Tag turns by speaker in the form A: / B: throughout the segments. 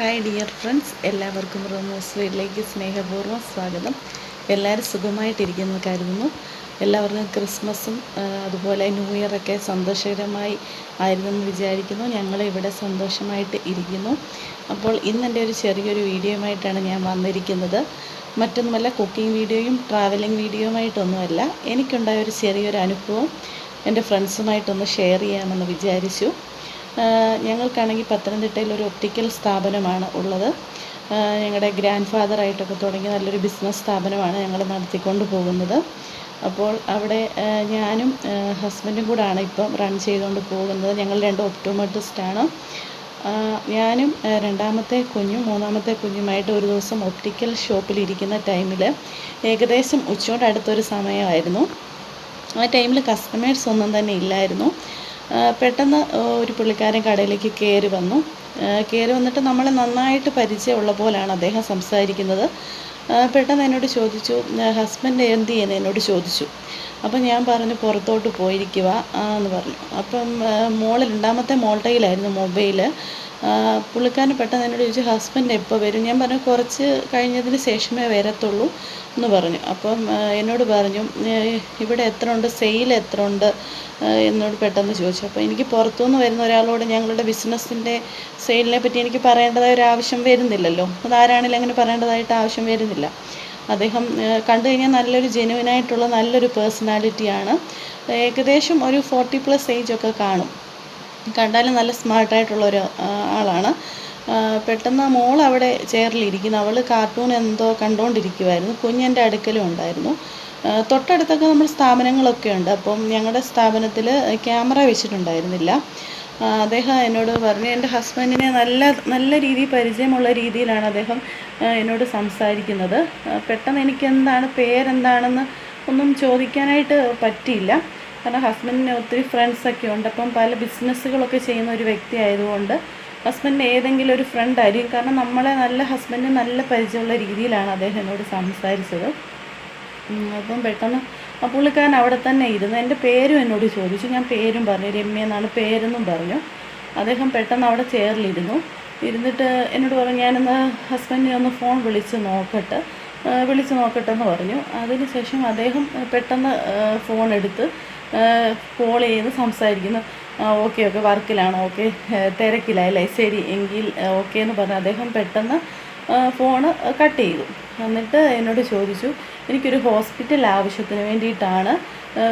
A: Hi dear friends എല്ലാവർക്കും റോമോസ് വീട്ടിലേക്ക് സ്നേഹപൂർവം സ്വാഗതം. എല്ലാവരും സുഖമായിട്ടിരിക്കുന്നു കരുതുന്നു. എല്ലാവർക്കും ക്രിസ്മസും അതുപോലെ ന്യൂ ഇയറൊക്കെ സന്തോഷകരമായി ആയിരുന്നെന്ന് വിചാരിക്കുന്നു. ഞങ്ങൾ ഇവിടെ സന്തോഷമായിട്ട് ഇരിക്കുന്നു. അപ്പോൾ ഇന്ന് എന്റെ ഒരു ചെറിയൊരു വീഡിയോയുമായിട്ടാണ് ഞാൻ വന്നിരിക്കുന്നത്. മറ്റൊന്നുമല്ല കുക്കിംഗ് വീഡിയോയും ട്രാവലിംഗ് വീഡിയോയുമായിട്ടൊന്നുമല്ല. എനിക്കുണ്ടായ ഒരു ചെറിയൊരു അനുഭവം എന്റെ ഫ്രണ്ട്സുമായിട്ടൊന്ന് ഷെയർ ചെയ്യാമെന്ന് വിചാരിച്ചു. ഞങ്ങൾക്കാണെങ്കിൽ പത്തനംതിട്ടയിൽ ഒരു ഒപ്റ്റിക്കൽ സ്ഥാപനമാണ് ഉള്ളത്. ഞങ്ങളുടെ ഗ്രാൻഡ് ഫാദറായിട്ടൊക്കെ തുടങ്ങി നല്ലൊരു ബിസിനസ് സ്ഥാപനമാണ് ഞങ്ങൾ നടത്തിക്കൊണ്ട് പോകുന്നത്. അപ്പോൾ അവിടെ ഞാനും ഹസ്ബൻഡും കൂടാണ് ഇപ്പം റൺ ചെയ്തുകൊണ്ട് പോകുന്നത്. ഞങ്ങൾ രണ്ട് ഒപ്റ്റോമെട്രിസ്റ്റാണ് ഞാനും രണ്ടാമത്തെ കുഞ്ഞും മൂന്നാമത്തെ കുഞ്ഞുമായിട്ട് ഒരു ദിവസം ഒപ്റ്റിക്കൽ ഷോപ്പിൽ ഇരിക്കുന്ന ടൈമിൽ ഏകദേശം ഉച്ചയോട് അടുത്തൊരു സമയമായിരുന്നു. ആ ടൈമിൽ കസ്റ്റമേഴ്സ് ഒന്നും തന്നെ ഇല്ലായിരുന്നു. പെട്ടെന്ന് ഒരു പുള്ളിക്കാരൻ കടയിലേക്ക് കയറി വന്നു. കയറി വന്നിട്ട് നമ്മൾ നന്നായിട്ട് പരിചയമുള്ള പോലാണ് അദ്ദേഹം സംസാരിക്കുന്നത്. പെട്ടെന്ന് എന്നോട് ചോദിച്ചു ഹസ്ബൻഡ് എന്ത് ചെയ്യുന്നു? എന്നോട് ചോദിച്ചു. അപ്പം ഞാൻ പറഞ്ഞു പുറത്തോട്ട് പോയിരിക്കുക എന്ന് പറഞ്ഞു. അപ്പം മോൾ രണ്ടാമത്തെ മോൾട്ടയിലായിരുന്നു മൊബൈൽ പുള്ളിക്കാരൻ പെട്ടെന്ന് എന്നോട് ചോദിച്ചു ഹസ്ബൻഡ് എപ്പോൾ വരും? ഞാൻ പറഞ്ഞു കുറച്ച് കഴിഞ്ഞതിന് ശേഷമേ വരത്തുള്ളൂ എന്ന് പറഞ്ഞു. അപ്പം എന്നോട് പറഞ്ഞു ഇവിടെ എത്ര ഉണ്ട്? സെയിൽ എത്ര ഉണ്ട്? എന്നോട് പെട്ടെന്ന് ചോദിച്ചു. അപ്പോൾ എനിക്ക് പുറത്തുനിന്ന് വരുന്ന ഒരാളോട് ഞങ്ങളുടെ ബിസിനസ്സിന്റെ സെയിലിനെ പറ്റി എനിക്ക് പറയേണ്ടതായ ഒരു ആവശ്യം വരുന്നില്ലല്ലോ. അതാരാണെങ്കിലും അങ്ങനെ പറയേണ്ടതായിട്ട് ആവശ്യം വരുന്നില്ല. അദ്ദേഹം കണ്ടു കഴിഞ്ഞാൽ നല്ലൊരു ജെനുവിനായിട്ടുള്ള നല്ലൊരു പേഴ്സണാലിറ്റിയാണ് ഏകദേശം ഒരു ഫോർട്ടി പ്ലസ് ഏജ് ഒക്കെ കാണും. കണ്ടാലും നല്ല സ്മാർട്ടായിട്ടുള്ള ഒരു ആളാണ്. പെട്ടെന്ന് മോൾ അവിടെ ചെയറിലിരിക്കുന്നു. അവൾ കാർട്ടൂൺ എന്തോ കണ്ടുകൊണ്ടിരിക്കുമായിരുന്നു കുഞ്ഞെന്റെ അടുക്കലും ഉണ്ടായിരുന്നു. തൊട്ടടുത്തൊക്കെ നമ്മൾ സ്ഥാപനങ്ങളൊക്കെ ഉണ്ട്. അപ്പം ഞങ്ങളുടെ സ്ഥാപനത്തിൽ ക്യാമറ വെച്ചിട്ടുണ്ടായിരുന്നില്ല. അദ്ദേഹം എന്നോട് പറഞ്ഞു എന്റെ ഹസ്ബൻഡിനെ നല്ല നല്ല രീതിയിൽ പരിചയമുള്ള രീതിയിലാണ് അദ്ദേഹം എന്നോട് സംസാരിക്കുന്നത്. പെട്ടെന്ന് എനിക്ക് എന്താണ് പേരെന്താണെന്ന് ഒന്നും ചോദിക്കാനായിട്ട് പറ്റിയില്ല. കാരണം ഹസ്ബൻഡിന് ഒത്തിരി ഫ്രണ്ട്സൊക്കെ ഉണ്ട്. അപ്പം പല ബിസിനസ്സുകളൊക്കെ ചെയ്യുന്ന ഒരു വ്യക്തി ആയതുകൊണ്ട് ഹസ്ബൻഡിന് ഏതെങ്കിലും ഒരു ഫ്രണ്ട് ആയിരിക്കും. കാരണം നമ്മളെ നല്ല ഹസ്ബൻഡിന് നല്ല പരിചയമുള്ള രീതിയിലാണ് അദ്ദേഹം എന്നോട് സംസാരിച്ചത്. അപ്പം പെട്ടെന്ന് ആ പുള്ളിക്കാരൻ അവിടെ തന്നെ ഇരുന്ന് എന്റെ പേരും എന്നോട് ചോദിച്ചു. ഞാൻ പേരും പറഞ്ഞു. രമ്യ എന്നാണ് പേരെന്നും പറഞ്ഞു. അദ്ദേഹം പെട്ടെന്ന് അവിടെ ചേറിലിരുന്നു ഇരുന്നിട്ട് എന്നോട് പറഞ്ഞു ഞാനൊന്ന് ഹസ്ബൻഡിനെ ഒന്ന് ഫോൺ വിളിച്ച് നോക്കട്ടെ. വിളിച്ച് നോക്കട്ടെ എന്ന് പറഞ്ഞു. അതിന് ശേഷം അദ്ദേഹം പെട്ടെന്ന് ഫോൺ എടുത്ത് കോൾ ചെയ്ത് സംസാരിക്കുന്നു. ഓക്കെ ഓക്കെ വർക്കിലാണ് ഓക്കെ തിരക്കിലായല്ലേ ശരി എങ്കിൽ ഓക്കെ എന്ന് പറഞ്ഞ് അദ്ദേഹം പെട്ടെന്ന് ഫോണ് കട്ട് ചെയ്തു. എന്നിട്ട് എന്നോട് ചോദിച്ചു എനിക്കൊരു ഹോസ്പിറ്റൽ ആവശ്യത്തിന് വേണ്ടിയിട്ടാണ്.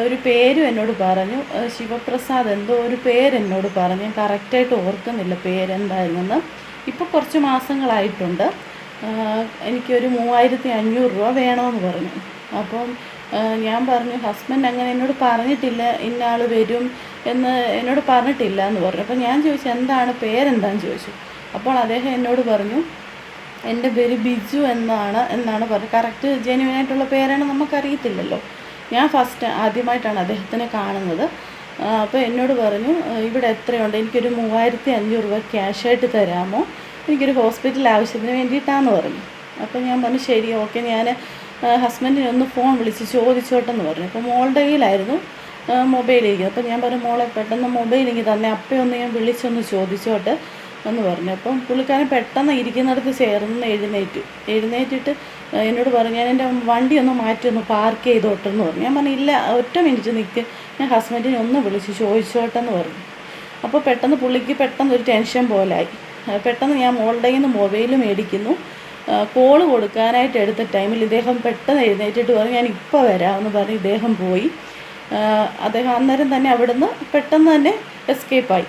A: ഒരു പേരും എന്നോട് പറഞ്ഞു. ശിവപ്രസാദ് എന്തോ ഒരു പേരെന്നോട് പറഞ്ഞു. ഞാൻ കറക്റ്റായിട്ട് ഓർക്കുന്നില്ല പേരെന്തായിരുന്നെന്ന്. ഇപ്പോൾ കുറച്ച് മാസങ്ങളായിട്ടുണ്ട്. എനിക്കൊരു മൂവായിരത്തി അഞ്ഞൂറ് രൂപ വേണമെന്ന് പറഞ്ഞു. അപ്പം ഞാൻ പറഞ്ഞു ഹസ്ബൻഡ് അങ്ങനെ എന്നോട് പറഞ്ഞിട്ടില്ല ഇന്ന ആൾ വരും എന്ന് എന്നോട് പറഞ്ഞിട്ടില്ല എന്ന് പറഞ്ഞു. അപ്പോൾ ഞാൻ ചോദിച്ചു എന്താണ് പേരെന്താന്ന് ചോദിച്ചു? അപ്പോൾ അദ്ദേഹം എന്നോട് പറഞ്ഞു എന്റെ പേര് ബിജു എന്നാണ് എന്നാണ് പറഞ്ഞത്. കറക്റ്റ് ജെന്യൂൻ ആയിട്ടുള്ള പേരാണ് നമുക്കറിയത്തില്ലല്ലോ. ഞാൻ ഫസ്റ്റ് ആദ്യമായിട്ടാണ് അദ്ദേഹത്തിനെ കാണുന്നത്. അപ്പോൾ എന്നോട് പറഞ്ഞു "ആ, ഇവിടെ എത്രയുണ്ട്? എനിക്കൊരു മൂവായിരത്തി അഞ്ഞൂറ് രൂപ ക്യാഷായിട്ട് തരാമോ? എനിക്കൊരു ഹോസ്പിറ്റൽ ആവശ്യത്തിന് വേണ്ടിയിട്ടാണെന്ന് പറഞ്ഞു. അപ്പോൾ ഞാൻ പറഞ്ഞു ശരി ഓക്കെ ഞാൻ ഹസ്ബൻഡിനെ ഒന്ന് ഫോൺ വിളിച്ച് ചോദിച്ചോട്ടെന്ന് പറഞ്ഞു. അപ്പോൾ മോളുടെ കയ്യിലായിരുന്നു മൊബൈൽ അപ്പോൾ ഞാൻ പറഞ്ഞു മോളെ പെട്ടെന്ന് മൊബൈൽ എനിക്ക് തന്നെ. അപ്പേ ഒന്ന് ഞാൻ വിളിച്ചൊന്ന് ചോദിച്ചോട്ടെ എന്ന് പറഞ്ഞു. അപ്പം പുള്ളിക്കാരൻ പെട്ടെന്ന് ഇരിക്കുന്നിടത്ത് ചേർന്ന് എഴുന്നേറ്റു. എഴുന്നേറ്റിട്ട് എന്നോട് പറഞ്ഞു ഞാൻ എന്റെ വണ്ടി ഒന്ന് മാറ്റി ഒന്ന് പാർക്ക് ചെയ്തോട്ടെ എന്ന് പറഞ്ഞു. ഞാൻ പറഞ്ഞു ഇല്ല ഒറ്റ മിനിറ്റ് നിൽക്ക് ഞാൻ ഹസ്ബൻഡിനെ ഒന്ന് വിളിച്ച് ചോദിച്ചോട്ടെന്ന് പറഞ്ഞു. അപ്പോൾ പെട്ടെന്ന് പുള്ളിക്ക് പെട്ടെന്ന് ഒരു ടെൻഷൻ പോലായി പെട്ടെന്ന് ഞാൻ മോളുടെ കയ്യിൽ നിന്ന് മൊബൈൽ മേടിക്കുന്നു. കോൾ കൊടുക്കാനായിട്ട് എടുത്ത ടൈമിൽ ഇദ്ദേഹം പെട്ടെന്ന് എഴുന്നേറ്റിട്ട് പറഞ്ഞു ഞാൻ ഇപ്പോൾ വരാമെന്ന് പറഞ്ഞ് ഇദ്ദേഹം പോയി. അദ്ദേഹം അന്നേരം തന്നെ അവിടുന്ന് പെട്ടെന്ന് തന്നെ എസ്കേപ്പായി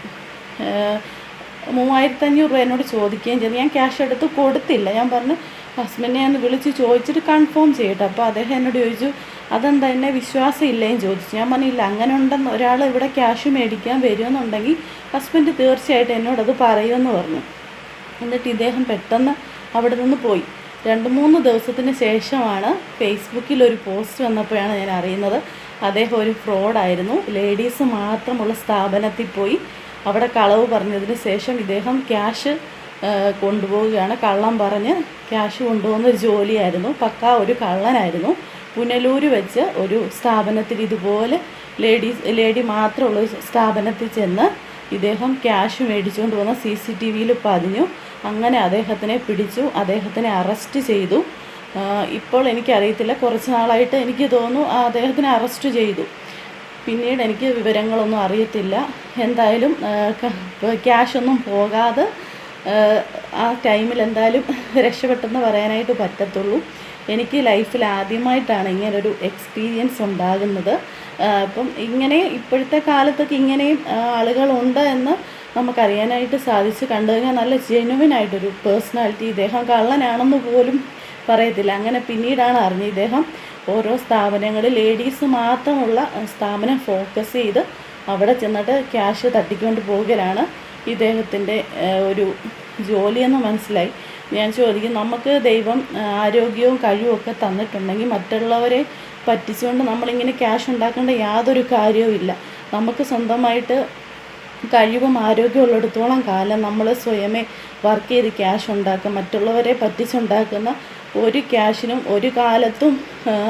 A: മൂവായിരത്തി അഞ്ഞൂറ് രൂപ എന്നോട് ചോദിക്കുകയും ചെയ്തു. ഞാൻ ക്യാഷ് എടുത്ത് കൊടുത്തില്ല. ഞാൻ പറഞ്ഞു ഹസ്ബൻഡിനെ ഒന്ന് വിളിച്ച് ചോദിച്ചിട്ട് കൺഫേം ചെയ്യട്ടെ. അപ്പോൾ അദ്ദേഹം എന്നോട് ചോദിച്ചു അതെന്താ എന്നെ വിശ്വാസം ഇല്ലേന്ന് ചോദിച്ചു. ഞാൻ പറഞ്ഞില്ല അങ്ങനെ ഉണ്ടെന്ന് ഒരാൾ ഇവിടെ ക്യാഷ് മേടിക്കാൻ വരുമെന്നുണ്ടെങ്കിൽ ഹസ്ബൻഡ് തീർച്ചയായിട്ടും എന്നോടത് പറയുമെന്ന് പറഞ്ഞു. എന്നിട്ട് ഇദ്ദേഹം പെട്ടെന്ന് അവിടെ നിന്ന് പോയി. രണ്ട് മൂന്ന് ദിവസത്തിന് ശേഷമാണ് ഫേസ്ബുക്കിൽ ഒരു പോസ്റ്റ് വന്നപ്പോഴാണ് ഞാൻ അറിയുന്നത്. അദ്ദേഹം ഒരു ഫ്രോഡായിരുന്നു ലേഡീസ് മാത്രമുള്ള സ്ഥാപനത്തിൽ പോയി. അവിടെ കളവ് പറഞ്ഞതിന് ശേഷം ഇദ്ദേഹം ക്യാഷ് കൊണ്ടുപോവുകയാണ്. കള്ളം പറഞ്ഞ് ക്യാഷ് കൊണ്ടുപോകുന്ന ഒരു ജോലിയായിരുന്നു. പക്ക ഒരു കള്ളനായിരുന്നു. പുനലൂർ വെച്ച് ഒരു സ്ഥാപനത്തിൽ ഇതുപോലെ ലേഡീസ് ലേഡി മാത്രമുള്ള സ്ഥാപനത്തിൽ ചെന്ന് ഇദ്ദേഹം ക്യാഷ് മേടിച്ചുകൊണ്ട് വന്ന സി സി ടി വിയിൽ പതിഞ്ഞു. അങ്ങനെ അദ്ദേഹത്തിനെ പിടിച്ചു അദ്ദേഹത്തിനെ അറസ്റ്റ് ചെയ്തു. ഇപ്പോൾ എനിക്കറിയത്തില്ല കുറച്ച് നാളായിട്ട് എനിക്ക് തോന്നുന്നു അദ്ദേഹത്തിനെ അറസ്റ്റ് ചെയ്തു. പിന്നീട് എനിക്ക് വിവരങ്ങളൊന്നും അറിയത്തില്ല. എന്തായാലും ക്യാഷ് ഒന്നും പോകാതെ ആ, ടൈമിൽ എന്തായാലും രക്ഷപ്പെട്ടെന്ന് പറയാനായിട്ട് പറ്റത്തുള്ളൂ. എനിക്ക് ലൈഫിൽ ആദ്യമായിട്ടാണ് ഇങ്ങനൊരു എക്സ്പീരിയൻസ് ഉണ്ടാകുന്നത്. അപ്പം ഇങ്ങനെ ഇപ്പോഴത്തെ കാലത്തൊക്കെ ഇങ്ങനെയും ആളുകളുണ്ട് എന്ന് നമുക്കറിയാനായിട്ട് സാധിച്ചു കണ്ടു കഴിഞ്ഞാൽ നല്ല ജെനുവിൻ ആയിട്ടൊരു പേഴ്സണാലിറ്റി ഇദ്ദേഹം കള്ളനാണെന്ന് പോലും പറയത്തില്ല. അങ്ങനെ പിന്നീടാണ് അറിഞ്ഞത് ഇദ്ദേഹം ഓരോ സ്ഥാപനങ്ങളിൽ ലേഡീസ് മാത്രമുള്ള സ്ഥാപനം ഫോക്കസ് ചെയ്ത് അവിടെ ചെന്നിട്ട് ക്യാഷ് തട്ടിക്കൊണ്ട് പോകലാണ് ഇദ്ദേഹത്തിന്റെ ഒരു ജോലിയെന്ന് മനസ്സിലായി. ഞാൻ ചോദിക്കും നമുക്ക് ദൈവം ആരോഗ്യവും കഴിവും ഒക്കെ തന്നിട്ടുണ്ടെങ്കിൽ മറ്റുള്ളവരെ പറ്റിച്ചുകൊണ്ട് നമ്മളിങ്ങനെ ക്യാഷ് ഉണ്ടാക്കേണ്ട യാതൊരു കാര്യവും ഇല്ല. നമുക്ക് സ്വന്തമായിട്ട് കഴിവും ആരോഗ്യവും ഉള്ളിടത്തോളം കാലം നമ്മൾ സ്വയമേ വർക്ക് ചെയ്ത് ക്യാഷ് ഉണ്ടാക്കും മറ്റുള്ളവരെ പറ്റിച്ചുണ്ടാക്കുന്ന ഒരു ക്യാഷിനും ഒരു കാലത്തും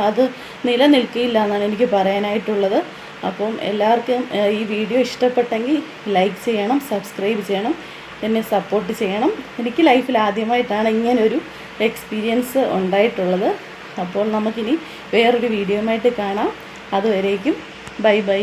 A: അത് നിലനിൽക്കില്ല എന്നാണ് എനിക്ക് പറയാനായിട്ടുള്ളത്. അപ്പം എല്ലാവർക്കും ഈ വീഡിയോ ഇഷ്ടപ്പെട്ടെങ്കിൽ ലൈക്ക് ചെയ്യണം സബ്സ്ക്രൈബ് ചെയ്യണം എന്നെ സപ്പോർട്ട് ചെയ്യണം. എനിക്ക് ലൈഫിൽ ആദ്യമായിട്ടാണ് ഇങ്ങനൊരു എക്സ്പീരിയൻസ് ഉണ്ടായിട്ടുള്ളത്. അപ്പോൾ നമുക്കിനി വേറൊരു വീഡിയോയുമായിട്ട് കാണാം. അതുവരേക്കും ബൈ ബൈ